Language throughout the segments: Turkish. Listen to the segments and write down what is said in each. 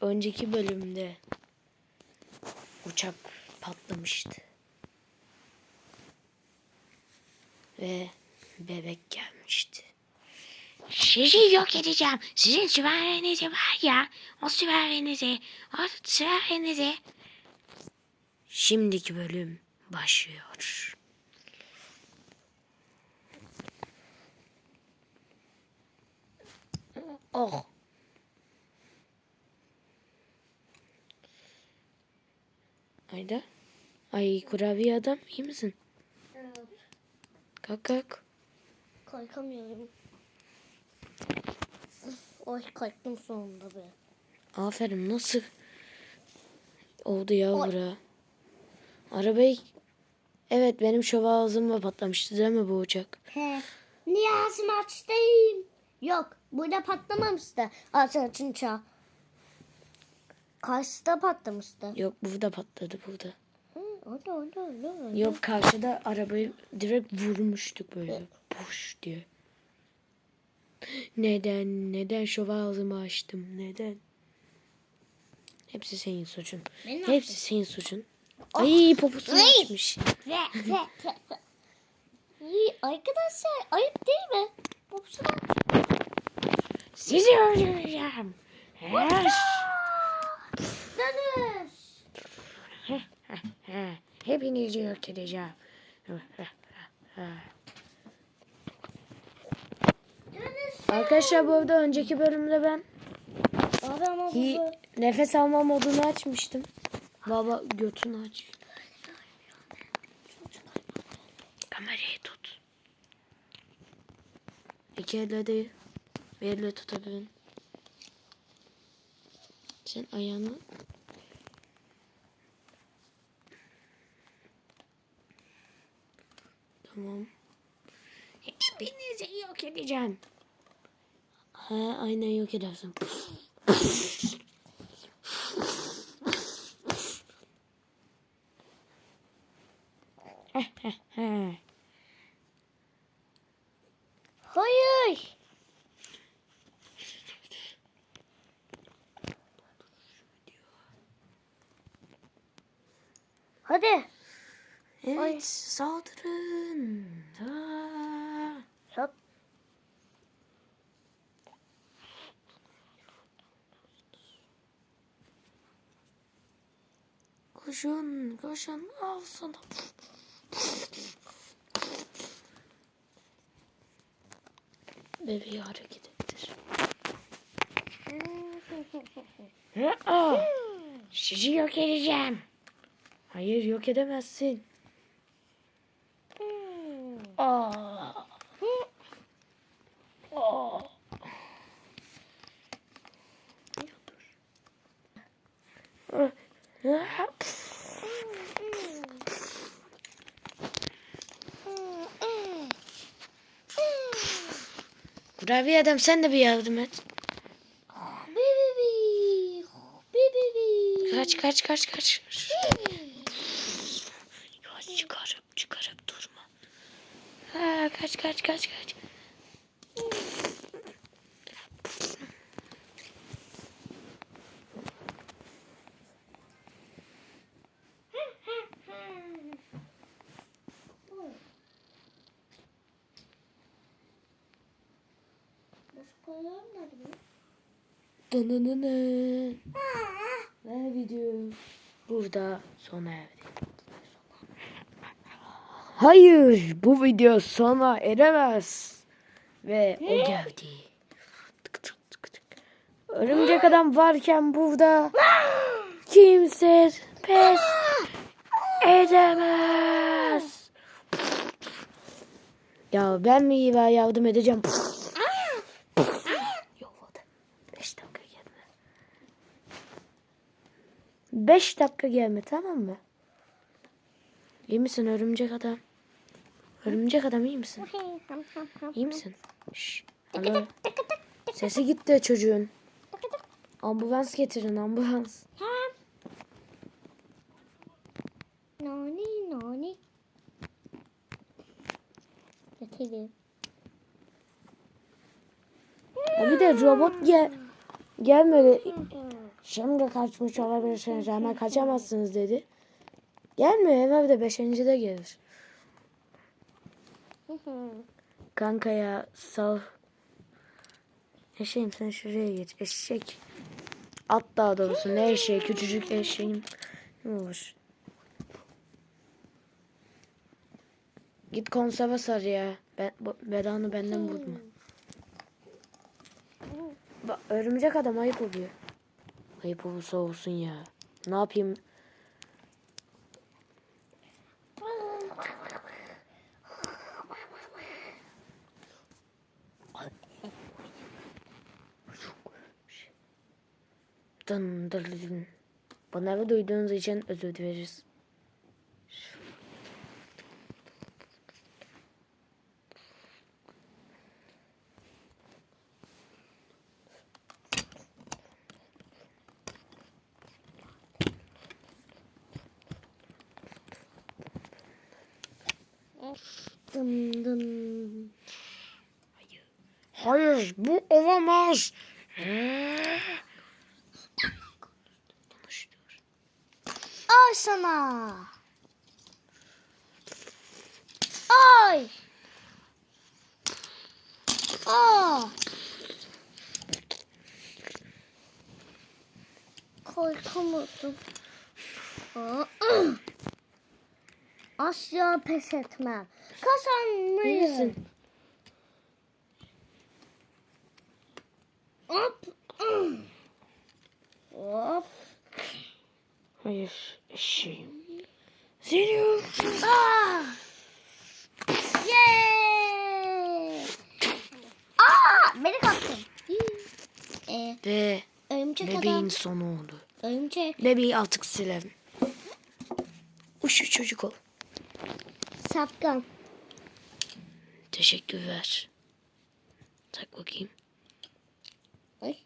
Önceki bölümde uçak patlamıştı. Ve bebek gelmişti. Sizi yok edeceğim. Sizin süvarinizi var ya. O süvarinizi. O süvarinizi. Şimdiki bölüm başlıyor. Oh. Ayda. Ay kurabiye adam iyi misin? Evet. Kalk kalk. Kalkamıyorum. Oy kalktım sonunda be. Aferin nasıl oldu ya Oy. bura? Arabayı Evet benim şov ağzımla patlamıştı değil mi bu uçak? He. Niyazi maçtayım. Yok burada patlamamıştı. Ağaç açınca. Karşıda patlamıştı. Yok burada patladı burada. Hı, öyle öyle öyle. öyle. Yok karşıda arabayı direkt vurmuştuk böyle. Puş diye. Neden? Neden şov ağzımı açtım? Neden? Hepsi senin suçun. Ben ne Hepsi senin suçun. Ay poposunu Ay. açmış. Ve, ve, ve. İyi, Arkadaşlar ayıp değil mi? Sizi öldüreceğim. Yes. Dönüş. Hepinizi yok edeceğim. Arkadaşlar bu arada önceki bölümde ben Abi ama hi- bu nefes alma modunu açmıştım. Baba götünü aç. Kamerayı tut. İki elle değil. Bir elle tutabilirim. Sen ayağını Tamam. Hepinizi yok edeceğim. Ha, aynen yok edersin. Hayır. Hadi. Evet, Sat. Koşun, koşun. Al sana. Bebeği hareket ettir. Sizi yok edeceğim. Hayır, yok edemezsin. Aa. Aa. Kurabiye adam sen de bir yardım et. Kaç kaç kaç kaç. Ya çıkarıp çıkarıp durma. Ha, kaç kaç kaç kaç. Başka ayağım nerede? Dınınının. Ve video burada sona erdi. Hayır bu video sona eremez. Ve o geldi. Tık tık tık tık. Örümcek adam varken burada kimse pes edemez. Ya ben mi iyi yardım edeceğim? 5 dakika gelme tamam mı? İyi misin örümcek adam? Örümcek adam iyi misin? İyi misin? Şşş. Sesi gitti çocuğun. Ambulans getirin ambulans. Nani nani. Getireyim. Bir de robot gel gelmedi. Şimdi kaçmış olabilirsiniz ama kaçamazsınız dedi. Gelmiyor hem evde beşinci de gelir. Kanka ya sal. Eşeğim sen şuraya geç. Eşek. At daha doğrusu ne eşeği küçücük eşeğim. Ne olur. Git konserve sar ya. Ben, bu, benden vurma. Bak örümcek adam ayıp oluyor. Ayıp olursa olsun ya. Ne yapayım? Dın dın dın. Bunları duyduğunuz için özür dileriz. Dım dım. Hayır bu olamaz. Ay sana. Ay. Aa. Korkamadım. Aa. Asla pes etmem. Misin? Hop. Hop. Hayır eşeğim. Seni öldüreceğim. Aa! Yay! Aa! Beni kaptın. Ee, Ve örümcek bebeğin adam. sonu oldu. Örümcek. Bebeği artık silerim. Uş çocuk ol. Sapkan. Teşekkürler. Tak bakayım. Ay.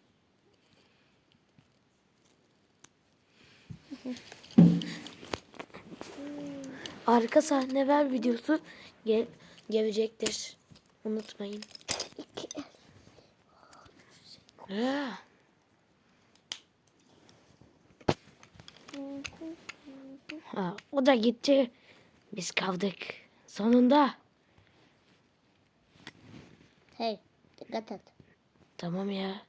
Arka sahne ver videosu gel gelecektir. Unutmayın. İki. Ha. Ha, o da gitti. Biz kaldık. Sonunda. Hey, dikkat et. Tamam ya.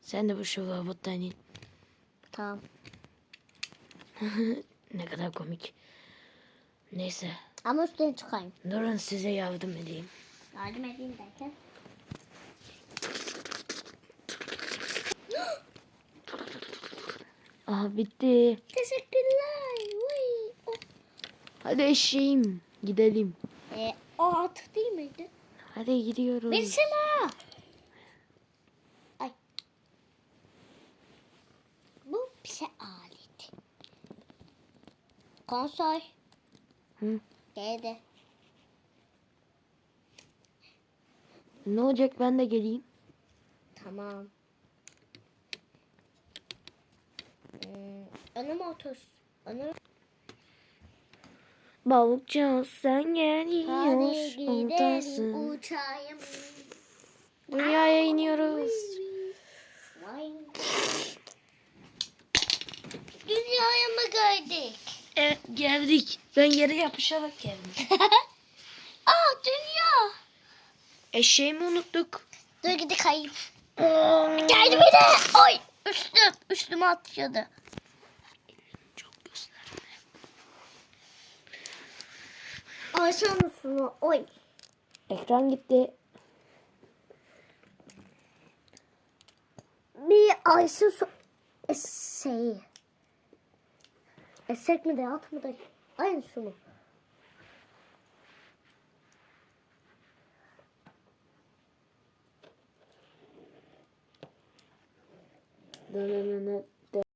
Sen de bu şu robottan in. Tamam. Ne kadar komik. Neyse. Ama üstüne çıkayım. Durun size yardım edeyim. Yardım edeyim derken. Aha bitti. Teşekkürler. Hadi eşeğim. Gidelim. Ee, o at değil miydi? Hadi gidiyoruz. Versene. Ay. Bu bize alet. Konsol. Hı. Geldi. Ne olacak ben de geleyim. Tamam. Hmm, önüme otur. Önüme... Balıkçı sen geliyor. Ortasın. uçayım. Dünyaya iniyoruz. Dünyaya mı geldik? Evet geldik. Ben yere yapışarak geldim. Aa dünya. Eşeğimi unuttuk. Dur gidi kayıp. Geldi bir de. Oy üstüm. Üstüme atıyordu. Aşağı mısın? Oy. Ekran gitti. Bir aysı su... Şey... Esek mi de at mı da? Aynı su mu? Dönenene